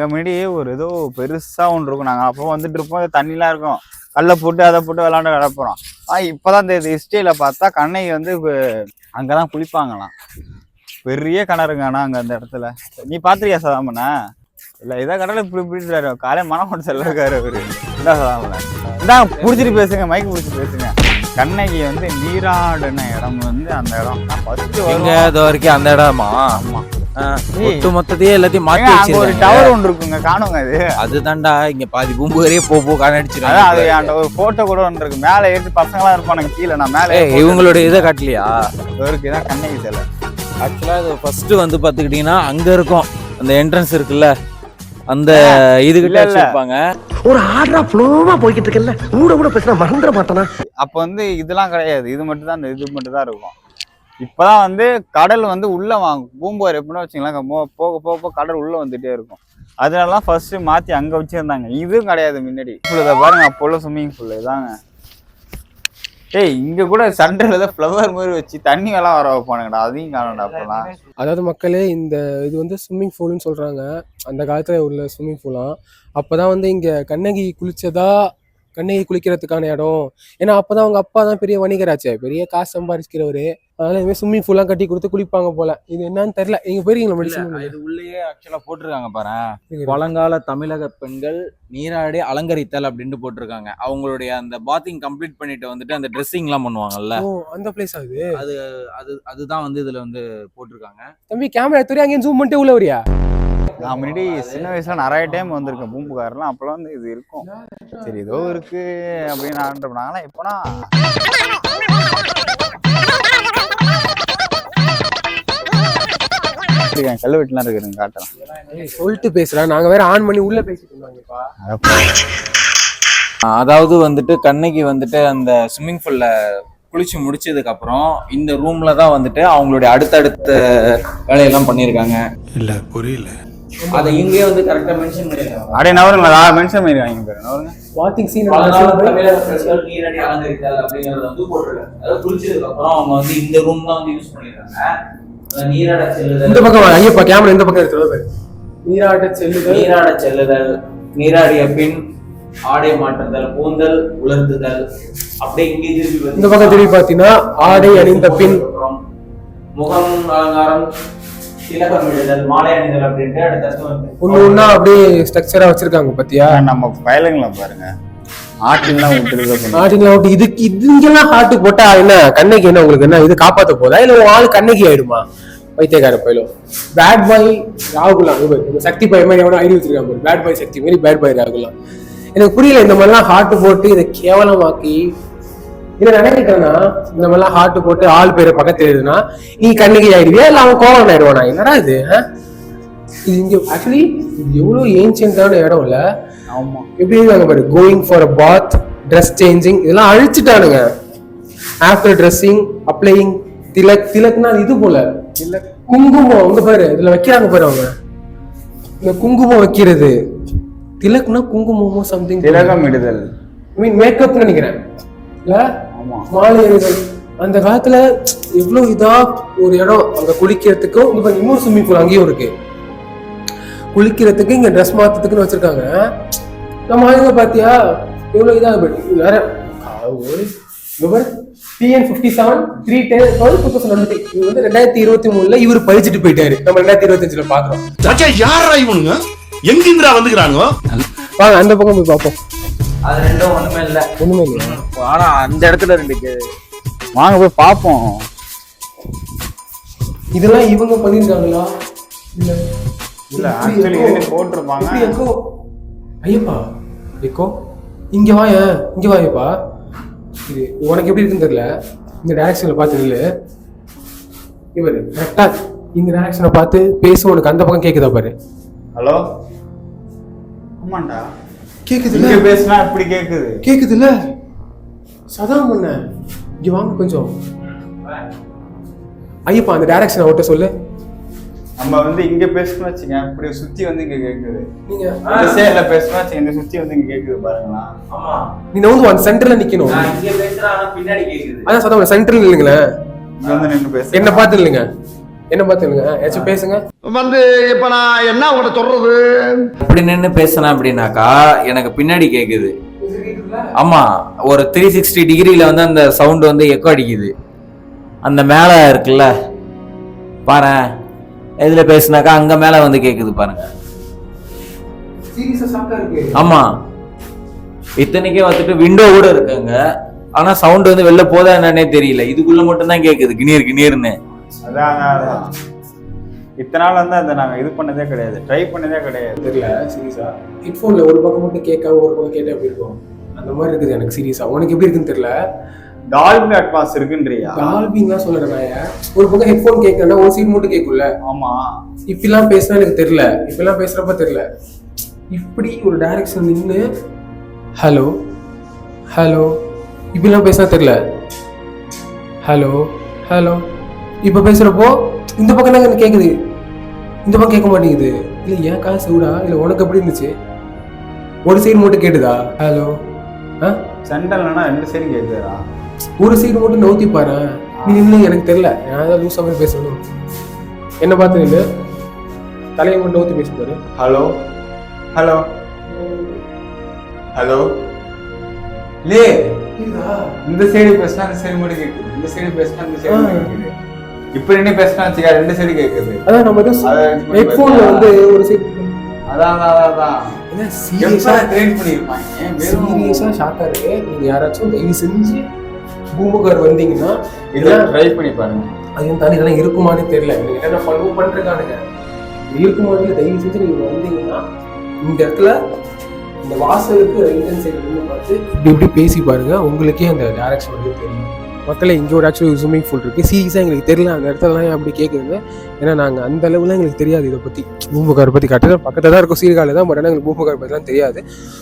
அங்க முன்னாடி ஒரு ஏதோ பெருசா ஒன்று இருக்கும். நாங்க அப்போ வந்துட்டு இருப்போம். தண்ணிலாம் இருக்கும். கல்லை போட்டு அதை போட்டு விளாண்டு கிடப்போம் ஆ இப்போதான் இந்த ஹிஸ்டரியில பார்த்தா கண்ணகி வந்து இப்ப அங்கதான் குளிப்பாங்களாம். பெரிய கிணறுங்க ஆனா அங்க அந்த இடத்துல. நீ பாத்திரியா சதாமண்ணா? இல்ல இதான் கடலை இப்படி இப்படி காலை மனம் கொண்டு செல்லிருக்காரு அவரு. இந்தா சதாமண்ணா. இந்தாங்க புடிச்சிட்டு பேசுங்க. மைக்கு புடிச்சு பேசுங்க. கண்ணகி வந்து நீராடின இடம் வந்து அந்த இடம். ஃபர்ஸ்ட் எங்க இது வரைக்கும் அந்த இடமா? ஆமா. ஆ, ஒட்டு மொத்தத்தையே எல்லாத்தையும் மாத்தி அங்க ஒரு வச்சிருக்காங்க டவர் ஒன்று இருக்குங்க காணுங்க அது அதுதான்டா இங்க பாதி பூம்புகரே போ போ அதான் அது காணடிச்சிருக்காங்க அந்த ஒரு போட்டோ கூட ஒன்று இருக்கு. மேலே ஏற்றி பசங்களாம் இருப்பானுங்க கீழே. நான் மேலே ஏய் இவங்களோட இதை காட்டலையா? இவருக்கு தான் கண்ணகி சிலை. ஆக்சுவலா இது ஃபர்ஸ்ட் வந்து பாத்துக்கிட்டீங்கன்னா அங்க இருக்கும். அந்த என்ட்ரன்ஸ் இருக்குல்ல. அந்த இதுகிட்ட. வச்சிருப்பாங்க. ஒரு ஆர்டரா ஃப்ளோவா போய்கிட்டு இருக்கல கூட கூட பேசினா மறந்துட மாட்டானா? அப்போ வந்து இதெல்லாம் கிடையாது. இது மட்டும் தான் இது மட்டும் தான் இருக்கும். இப்போதான் வந்து கடல் வந்து உள்ள வாங்க பூம்புவார் எப்படின்னா வச்சுங்களேன் போக போக போக கடல் உள்ள வந்துட்டே இருக்கும். அதனாலலாம் ஃபர்ஸ்ட் மாத்தி அங்க வச்சிருந்தாங்க. இதுவும் கிடையாது முன்னாடி. இதை பாருங்க அப்போ உள்ள ஸ்விம்மிங் பூல் இதாங்க. ஏய் இங்க கூட சண்டரில் தான் ஃப்ளவர் மாதிரி வச்சு தண்ணி எல்லாம் வர வைப்பானுங்கடா. அதையும் காணடா அப்பெல்லாம் அதாவது மக்களே இந்த இது வந்து ஸ்விம்மிங் பூல்னு சொல்கிறாங்க அந்த காலத்தில் உள்ள ஸ்விம்மிங் பூலாம் அப்போ தான் வந்து இங்கே கண்ணகி குளிச்சதா கண்ணகி குளிக்கிறதுக்கான இடம். ஏன்னா அப்போ தான் அவங்க அப்பா தான் பெரிய வணிகராச்சே. பெரிய காசு சம்பாதிக்கிறவரு அதனால இதுமாதிரி ஸ்விம்மிங் பூல்லாம் கட்டி கொடுத்து குளிப்பாங்க போல. இது என்னன்னு தெரில நீங்கள் போயிருக்கீங்களா மெடிசன் இது உள்ளேயே ஆக்சுவலா போட்டிருக்காங்க பாரு. பழங்கால தமிழக பெண்கள் நீராடி அலங்கரித்தல் அப்படின்ட்டு போட்டிருக்காங்க. அவங்களுடைய அந்த பாத்திங் கம்ப்ளீட் பண்ணிட்டு வந்துட்டு அந்த ட்ரெஸ்ஸிங் எல்லாம் பண்ணுவாங்கல்ல. ஓ அந்த பிளேஸ் ஆகுது அது அது அதுதான் வந்து இதுல வந்து போட்டிருக்காங்க. தம்பி கேமரா எடுத்து அங்கேயும் ஜூம் பண்ணிட்டு உள்ள வரியா? நான் முன்னாடி சின்ன வயசுல நிறைய டைம் வந்திருக்கேன். பூம்புகார்லாம். அப்பெல்லாம் வந்து இது இருக்கும். சரி ஏதோ இருக்கு அப்படின்னு ஆரம்பினாங்களா இப்போனா கல் வெட்டிலாம் இருக்குதுங்க காட்டுறேன். ஏய், சொல்லிட்டு பேசுகிறேன் நாங்கள் வேற ஆன் பண்ணி உள்ள பேசிட்டு இருந்தாங்கப்பா. அதாவது வந்துட்டு கண்ணகி வந்துட்டு அந்த ஸ்விம்மிங் பூல்ல குளிச்சு முடிச்சதுக்கு அப்புறம் இந்த ரூம்ல தான் வந்துட்டு அவங்களுடைய அடுத்தடுத்த வேலையெல்லாம் பண்ணியிருக்காங்க. இல்ல புரியல. அதை இங்கே வந்து கரெக்டா மென்ஷன் பண்ணிருக்காங்க அப்படியே நவருங்களா? மென்ஷன் பண்ணிருக்காங்க பேர் நவருங்க. வாக்கிங் சீன் நீரடி அலங்கரித்தல் அப்படிங்கறது வந்து போட்டிருக்காங்க. அதாவது குளிச்சதுக்கு அப்புறம் அவங்க வந்து இந்த ரூம் தான் வந்து யூஸ் பண்ணிருக்காங்க நீராட செல்லுதல். இந்த பக்கம் ஐயப்பா கேமரா இந்த பக்கம் எடுத்து நீராட்ட செல்லுதல். நீராட செல்லுதல் நீராடிய பின் ஆடை மாற்றுதல் கூந்தல் உலர்த்துதல். அப்படியே இங்கே திருப்பி வந்து இந்த பக்கம் திரும்பி பார்த்தீங்கன்னா ஆடை அணிந்த பின் முகம் அலங்காரம் திலகம் மாலை அணிதல் அப்படின்ட்டு ஒண்ணா அப்படியே ஸ்ட்ரக்சரா வச்சிருக்காங்க பாத்தியா? நம்ம பயலுங்களை பாருங்க. ஆட்டிலாம் விட்டுருக்க ஆடிங்களா விட்டு இதுக்கு இது இங்கெல்லாம் ஹார்ட் போட்டா என்ன? கண்ணகி என்ன உங்களுக்கு என்ன? இது காப்பாத்த போதா? இல்ல உன் ஆளு கண்ணகி ஆயிடுமா? பைத்தியக்கார பயிலும் பேட் பாய் ராகுலாம் சக்தி பாய் மாதிரி எவனோ ஐடி வச்சிருக்காங்க பேட் பாய் சக்தி மாதிரி பேட் பாய் ராகுலாம் எனக்கு புரியல இந்த மாதிரிலாம் ஹார்ட் போட்டு இதை கேவலமாக்கி என்ன நினைக்கிறேன்னா இந்த மாதிரிலாம் ஹார்ட் போட்டு ஆள் பேரை பக்கத்துல எழுதுனா நீ கண்ணகி ஆயிடுவியா? இல்ல அவன் கோவம் ஆயிடுவானா? என்னடா இது? இது இங்க ஆக்சுவலி இது எவ்வளவு ஏன்சியன்டான இடம் இல்ல. ஆமா. எப்படி இருக்காங்க பாரு? Going for a bath dress changing இதெல்லாம் அழிச்சிட்டானுங்க. ஆஃப்டர் ட்ரெஸ்ஸிங் அப்ளையிங் திலக் திலக்னா இது போல. திலக் குங்குமம். இங்க பாரு இதுல வைக்கிறாங்க பாரு அவங்க. இந்த குங்குமம் வைக்கிறது. திலக்னா குங்குமமோ சம்திங் திலகம் இடுதல். மீன் மேக்கப்னு நினைக்கிறேன். இல்ல? மாலை எறிதல் அந்த காலத்துல எவ்வளவு இதா ஒரு இடம் அங்க குளிக்கிறதுக்கும் இங்க இன்னொரு ஸ்விம்மிங் பூல் அங்கேயும் இருக்கு. குளிக்கிறதுக்கு இங்க ட்ரெஸ் மாத்தத்துக்குன்னு வச்சிருக்காங்க. நம்ம ஆளுங்க பாத்தியா எவ்வளவு இதா போயிட்டு வேற ஒரு T N fifty seven three ten two thousand twenty இது வந்து ரெண்டாயிரத்தி இருபத்தி மூணுல இவர் பறிச்சுட்டு போயிட்டாரு. நம்ம ரெண்டாயிரத்தி இருபத்தஞ்சுல பாக்குறோம். மச்சான் யாரா இவனுங்க? எங்கிந்திரா வந்துக்கிறானுங்க வாங்க அந்த பக்கம் போய் பார்ப்போம் அது ரெண்டும் ஒண்ணுமே இல்ல. ஒண்ணுமே இல்லையா ஆனா அந்த இடத்துல ரெண்டு வாங்க போய் பார்ப்போம் இதெல்லாம் இவங்க பண்ணிருக்காங்களா இல்ல. இல்ல ஆக்சுவலி? இது போட்டிருப்பாங்க. ஐயப்பா எக்கோ. இங்க வாய இங்க வாயப்பா. இது உனக்கு எப்படி இருக்குன்னு தெரியல. இந்த டைரக்ஷன்ல பார்த்து இவர் கரெக்டா இந்த டைரக்ஷனை பார்த்து பேச உனக்கு அந்த பக்கம் கேக்குதா பாரு. ஹலோ? ஆமாண்டா. கேக்குதுல்ல? இங்க பேசினா இப்படி கேக்குது. கேக்குதுல்ல? சதாம் பண்ண இங்க வாங்க கொஞ்சம். ஐயப்பா அந்த டைரக்ஷனை விட்ட சொல்லு. நம்ம வந்து இங்க பேசணும் வச்சுங்க இப்படி சுத்தி வந்து இங்க கேக்குது. நீங்க இந்த சைடுல பேசணும் வச்சுங்க இந்த சுத்தி வந்து இங்க கேக்குது பாருங்களா. ஆமா. நீ வந்து அந்த சென்டர்ல நிக்கணும். நான் இங்க பேசுறேன் ஆனா பின்னாடி கேக்குது. அதான் சதாம் சென்டர்ல இல்லைங்களேன் இங்க வந்து நின்று பேச என்ன பார்த்து இல்லைங்க என்ன பார்த்துங்க ஏதாச்சும் பேசுங்க. வந்து இப்ப நான் என்ன உங்கள்ட்ட சொல்றது? இப்படி நின்று பேசினேன் அப்படின்னாக்கா எனக்கு பின்னாடி கேக்குது. ஆமா ஒரு த்ரீ சிக்ஸ்டி டிகிரியில வந்து அந்த சவுண்ட் வந்து எக்கோ அடிக்குது. அந்த மேல இருக்குல்ல பாரு எதுல பேசுனாக்கா அங்க மேல வந்து கேக்குது பாருங்க. சீரியஸா ஷாக்கா இருக்கு. ஆமா. இத்தனைக்கே வந்துட்டு விண்டோ கூட இருக்குங்க. ஆனா சவுண்ட் வந்து வெளில போதா என்னன்னே தெரியல. இதுக்குள்ள மட்டும் தான் கேக்குது. கிணீர் கிணீர்னு. அதான் இத்தனை நாள் வந்து அதை நாங்கள் இது பண்ணதே கிடையாது. ட்ரை பண்ணதே கிடையாது. தெரியல சீரியஸா? ஹெட்ஃபோன்ல ஒரு பக்கம் மட்டும் கேட்காம ஒரு பக்கம் கேட்டா எப்படி இருக்கும்? அந்த மாதிரி இருக்குது எனக்கு சீரியஸா. உனக்கு எப்படி இருக்குன்னு தெரியல? Dolby advance இருக்குன்றியா? டால்பிங் தான் சொல்றேன் ஒரு பக்கம் ஹெட்ஃபோன் கேட்கறேன்னா ஒரு சீட் மட்டும் கேட்கும்ல? ஆமா. இப்படிலாம் பேசினா எனக்கு தெரியல. இப்படிலாம் பேசுறப்ப தெரியல. இப்படி ஒரு டைரக்ஷன் நின்று ஹலோ ஹலோ இப்படிலாம் பேசினா தெரியல. ஹலோ ஹலோ இப்போ பேசுறப்போ இந்த பக்கம் தான் எனக்கு கேட்குது இந்த பக்கம் கேட்க மாட்டேங்குது. இல்லை ஏன் காசு விடா இல்லை உனக்கு எப்படி இருந்துச்சு? ஒரு சைடு மட்டும் கேட்டுதா? ஹலோ ஆ? சென்டர்லனா ரெண்டு சைடும் கேட்குதுடா ஒரு சைடு மட்டும் நவுத்தி பாரு. நீ நின்று எனக்கு தெரியல. நான் ஏதாவது லூஸாக மாதிரி பேசணும். என்ன பார்த்து நின்று தலையை மட்டும் நவுத்தி பேச பாரு. ஹலோ ஹலோ ஹலோ லே இந்த சைடு பேசினா இந்த சைடு மட்டும் கேட்குது இந்த சைடு பேசினா இந்த சைடு. கேட்குது இப்போ என்ன பேசினா வச்சுக்கா ரெண்டு சைடு கேட்குது அதான் நம்ம ஹெட்ஃபோன்ல? வந்து ஒரு சைடு அதான் அதான், அதான் சீரியஸா ட்ரெயின் பண்ணிருப்பாங்க? சீரியஸா ஷாக்கா இருக்கு. நீங்க யாராச்சும் தயவு செஞ்சு பூம்புகார் வந்தீங்கன்னா இதை ட்ரை பண்ணி பாருங்க. அதையும் தாண்டி இதெல்லாம் இருக்குமான்னு தெரியல. நீங்க என்னென்ன பண்ணுவோம் பண்ணிருக்கானுங்க இது இருக்குமான்னு தயவு செஞ்சு நீங்க வந்தீங்கன்னா இந்த இடத்துல இந்த வாசலுக்கு ரைட் ஹேண்ட் சைடு பார்த்து இப்படி இப்படி பேசி பாருங்க. உங்களுக்கே அந்த டைரக்ஷன் வந்து தெரியும். மக்களை இங்கே ஒரு ஆக்சுவலி ஸ்விம்மிங் பூல் இருக்குது சீரியஸாக எங்களுக்கு தெரியல அந்த இடத்துலலாம் ஏன் அப்படி கேட்குதுங்க ஏன்னா நாங்கள் அந்த அளவுலாம் எங்களுக்கு தெரியாது இதை பற்றி பூம்புகார் பற்றி கரெக்டாக பக்கத்தில் தான் இருக்கும் சீர்காழி தான் பட் ஆனால் எங்களுக்கு பூம்புகார் பற்றிலாம் தெரியாது.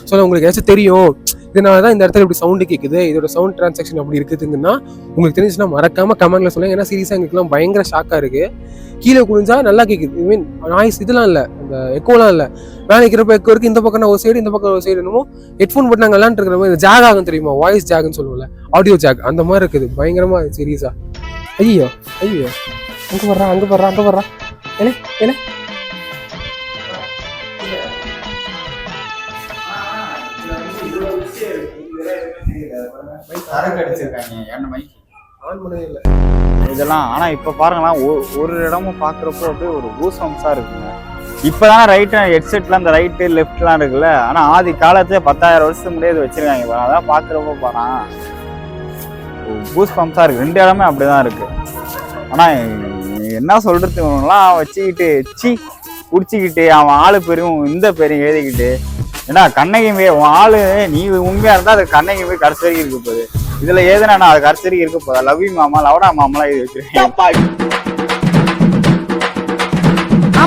ஸோ உங்களுக்கு ஏதாச்சும் தெரியும். இதனால தான் இந்த இடத்துல இப்படி சவுண்டு கேட்குது இதோட சவுண்ட் டிரான்சாக்ஷன் அப்படி இருக்குதுங்கன்னா உங்களுக்கு தெரிஞ்சுன்னா மறக்காம கமெண்ட்ல சொல்லுங்க. ஏன்னா சீரியஸாக எங்களுக்குலாம் பயங்கர ஷாக்காக இருக்குது கீழே குனிஞ்சா நல்லா கேட்குது ஐ மீன் நாய்ஸ் இதெல்லாம் இல்லை. இந்த எக்கோலாம் இல்லை. மேலே இருக்கிறப்ப எக்கோ இருக்கு இந்த பக்கம் ஒரு சைடு இந்த பக்கம் ஒரு சைடு என்னமோ ஹெட்ஃபோன் போட்டு நாங்கள் விளாண்டு இருக்கிற மாதிரி ஜாக் ஆகும் தெரியுமா? வாய்ஸ் ஜாக்னு சொல்லுவோம்ல. ஆடியோ ஜாக் அந்த மாதிரி இருக்குது. பயங்கரமா சீரியஸா ஐயோ ஐயோ. அங்கே வர்றா அங்கே வர்றா அங்கே வர்றா. என்ன என்ன இதெல்லாம் ஆனா இப்ப பாருங்களேன் ஒ- ஒரு இடமும் பாக்குறப்போ அப்படியே ஒரு பூசம்ஸா இருக்குங்க இப்போதான் ரைட்டு ஹெட்செட்லாம் அந்த ரைட்டு லெஃப்ட்லாம் இருக்குல்ல. ஆனால் ஆதி காலத்தில் பத்தாயிரம் வருஷத்துக்கு முன்னாடி இது வச்சிருக்காங்க. இப்போ அதான் பார்க்குறப்போ பாறான். பூஸ் பம்ப்ஸாக இருக்குது ரெண்டு இடமே அப்படிதான் இருக்குது ஆனால் என்ன சொல்கிறதுலாம் வச்சுக்கிட்டு சி குடிச்சிக்கிட்டு அவன் ஆள் பெரும் இந்த பெரும் எழுதிக்கிட்டு. ஏன்னா கண்ணகி மே உன் ஆள் நீ உண்மையாக இருந்தால் அது கண்ணகி போய் கடைசி வரைக்கும் இருக்க போகுது. இதில் ஏதுனா அது கடைசி வரைக்கும் இருக்க போதா லவ்வி மாமா. லவடா மாமாலாம் இது வச்சுருக்கேன்.